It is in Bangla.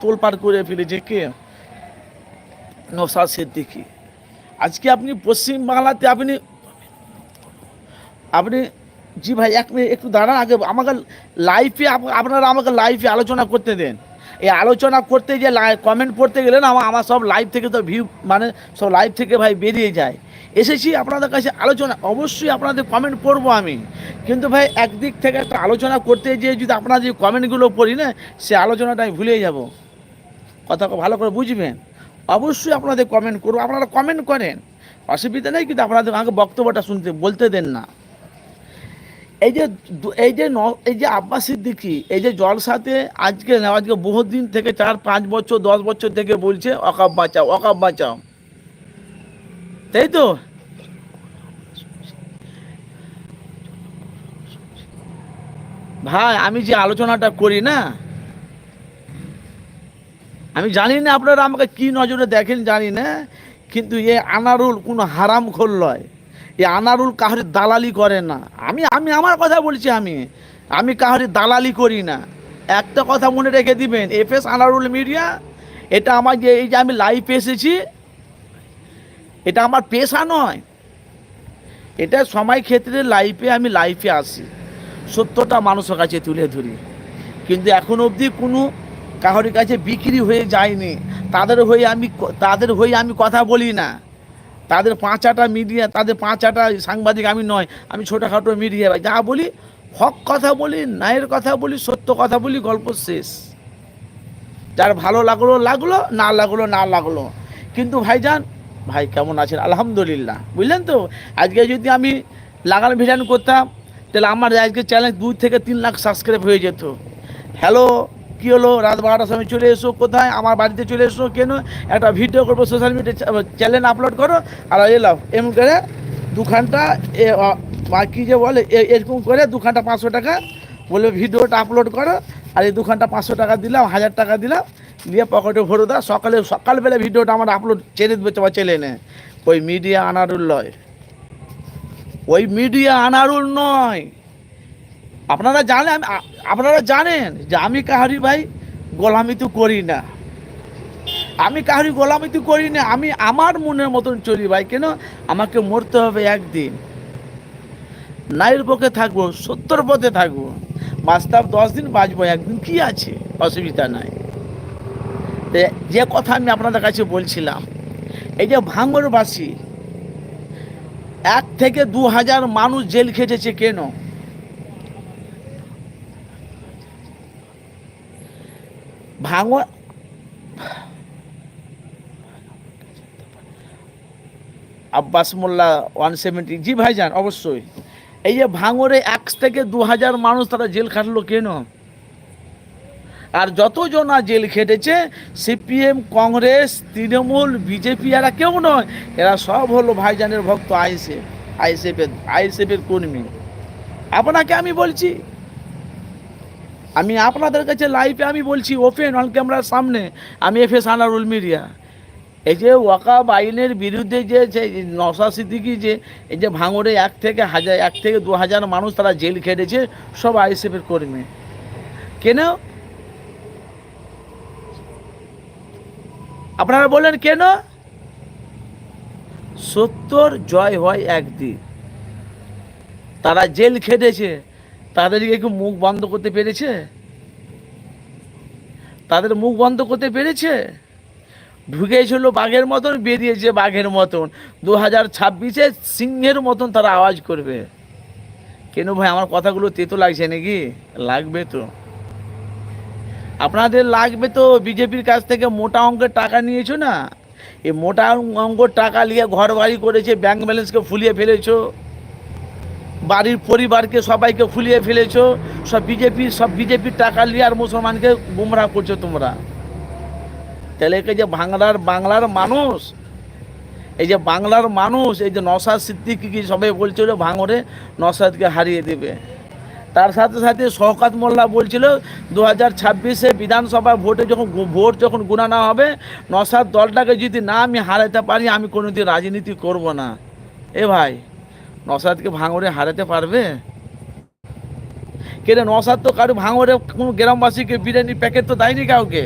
তোলপাড় করে ফেলেছে কে? নসাদ সিদ্দিকি। আজকে আপনি পশ্চিম বাংলাতে আপনি আপনি, জি ভাই, এক মিনিট, একটু দাঁড়ান আগে, আমাকে লাইফে আপনারা আমাকে লাইফে আলোচনা করতে দেন। এই আলোচনা করতে যে কমেন্ট পড়তে গেলেন আমার আমার সব লাইভ থেকে তো ভিউ মানে সব লাইভ থেকে ভাই বেরিয়ে যায়। এসেছি আপনাদের কাছে আলোচনা, অবশ্যই আপনাদের কমেন্ট পড়ব আমি। কিন্তু ভাই, একদিক থেকে একটা আলোচনা করতে গিয়ে যদি আপনারা যে কমেন্টগুলো পড়ি না, সে আলোচনাটা আমি ভুলে যাব। কথা ভালো করে বুঝবেন। অবশ্যই আপনাদের কমেন্ট করব। আপনারা কমেন্ট করেন। অসুবিধা নেই, কিন্তু আপনাদের আমাকে বক্তব্যটা শুনতে, বলতে দেন না। এই যে এই যে এই যে আব্বাস সিদ্দিকি, এই যে জলসাতে আজকে আজকে বহুত দিন থেকে চার, পাঁচ বছর, দশ বছর থেকে বলছে, অকাপ বাঁচাও অকাপ বাঁচাও। তাই তো? ভাই, আমি যে আলোচনাটা করি না আমি জানি না আপনারা আমাকে কি নজরে দেখেন, জানি না, কিন্তু এ আনারুল কোনো হারাম খোল নয় এ আনারুল কাহারি দালালি করে না। আমি আমি আমার কথা বলছি আমি। আমি কাহারি দালালি করি না। একটা কথা মনে রেখে দিবেন এফ এস আনারুল মিডিয়া, এটা আমার যে এই যে আমি লাইভ এসেছি, এটা আমার পেশা নয়। এটা সময় ক্ষেত্রে লাইফে আমি লাইফে আসি সত্যটা মানুষের কাছে তুলে ধরি। কিন্তু এখন অবধি কোনো কাহরির কাছে বিক্রি হয়ে যায়নি। তাদের হয়ে আমি তাদের হয়ে আমি কথা বলি না। তাদের পাঁচাটা মিডিয়া, তাদের পাঁচাটা সাংবাদিক আমি নয়, আমি ছোটোখাটো মিডিয়া যা বলি হক কথা বলি, ন্যায়ের কথা বলি, সত্য কথা বলি, গল্প শেষ। যার ভালো লাগল লাগল, না লাগল না লাগল। কিন্তু ভাইজান, ভাই কেমন আছেন? আলহামদুলিল্লাহ। বুঝলেন তো? আজকে যদি আমি লাগান ভিডিও করতাম, তাহলে আমার আজকে চ্যানেল দুই থেকে তিন লাখ সাবস্ক্রাইব হয়ে যেত। হ্যালো কী হলো? রাত বারোটার সময় চলে এসো কোথায়? আমার বাড়িতে চলে এসো কেন? একটা ভিডিও করব সোশ্যাল মিডিয়া চ্যানেল আপলোড করো। আর এলাম এমন করে দু ঘণ্টা এ অ, কী যে বলে এরকম করে দু ঘণ্টা পাঁচশো টাকা বলে ভিডিওটা আপলোড করো। আর এই দু ঘণ্টা পাঁচশো টাকা দিলাম হাজার টাকা দিলাম দিয়ে পকেটে ভরে দাও। সকালে সকালবেলা ভিডিওটা আমার আপলোড ছেড়ে দেবে তোমার ছেলে নে ওই মিডিয়া আনারুল নয় ওই মিডিয়া আনারুল নয়। আপনারা জানেন আপনারা জানেন যে আমি কাহারি ভাই গোলামি তো করি না। আমি কাহারি গোলামি তো করি না, আমি আমার মনের মতন চলি ভাই, কেন? আমাকে মরতে হবে একদিন। নাইয়ের পক্ষে থাকব সত্তর পথে থাকব। বাস্তব দশ দিন বাঁচবো, একদিন কি আছে? অসুবিধা নাই। যে কথা আমি আপনাদের কাছে বলছিলাম, এই যে ভাঙরবাসী এক থেকে দু হাজার মানুষ জেল খেটেছে কেন? ভাঙর আব্বাস মোল্লা ওয়ান সেভেন্টি জি ভাইজান, অবশ্যই। এই যে ভাঙরে এক থেকে দু হাজার মানুষ তারা জেল খাটলো কেন? আর যতজনা জেল খেটেছে, সিপিএম, কংগ্রেস, তৃণমূল, বিজেপি, এরা কেউ নয়, এরা সব হলো ভাইজানের ভক্ত আইএসএফ, আইএসএফের আইএসএফের কর্মী। আপনাকে আমি বলছি আমি আপনাদের কাছে লাইভে আমি বলছি ওপেন অন ক্যামেরার সামনে, আমি এফ এস আনারুল মিডিয়া এই যে ওয়াকাব আইনের বিরুদ্ধে যে নশা সিদ্দিকি যে, এই যে ভাঙড়ে এক থেকে হাজার, এক থেকে দু হাজার মানুষ তারা জেল খেটেছে, সব আইএসএফের কর্মী। কেন? আপনারা বললেন কেন? সত্তর জয় হয় একদিন। তারা জেল খেটেছে। তাদেরকে কি মুখ বন্ধ করতে পেরেছে? তাদের মুখ বন্ধ করতে পেরেছে? ঢুকেছিল বাঘের মতন, বেরিয়েছে বাঘের মতন। দু হাজার ছাব্বিশে সিংহের মতন তারা আওয়াজ করবে। কেন ভাই, আমার কথাগুলো তেতো লাগছে নাকি? লাগবে তো। আপনাদের লাগবে তো, বিজেপির কাছ থেকে মোটা অঙ্কের টাকা নিয়েছো না? এই মোটা অঙ্কের টাকা নিয়ে ঘর বাড়ি করেছে, ব্যাংক ব্যালেন্সকে ফুলিয়ে ফেলেছো। বাড়ির পরিবারকে সবাইকে ফুলিয়ে ফেলেছো, সব বিজেপি সব বিজেপির টাকা নিয়ে আর মুসলমানকে গুমরা করছ তোমরা। তাহলে একে যে বাংলার বাংলার মানুষ, এই যে বাংলার মানুষ, এই যে নসাদ সিদ্দিকি কি সবাই বলছিল ভাঙরে নসাদকে হারিয়ে দেবে। তার সাথে সাথে শওকাত মোল্লা বলছিল দু হাজার ছাব্বিশে বিধানসভা ভোটে যখন ভোট যখন গুণানো হবে নসাদ দলটাকে যদি না আমি হারাতে পারি, আমি কোনোদিন রাজনীতি করব না। এ ভাই। নসাদকে ভাঙরে হারাতে পারবে? কেন নসাদ তো কারও ভাঙরে কোনো গ্রামবাসীকে বিরিয়ানির প্যাকেট তো দেয়নি কাউকে?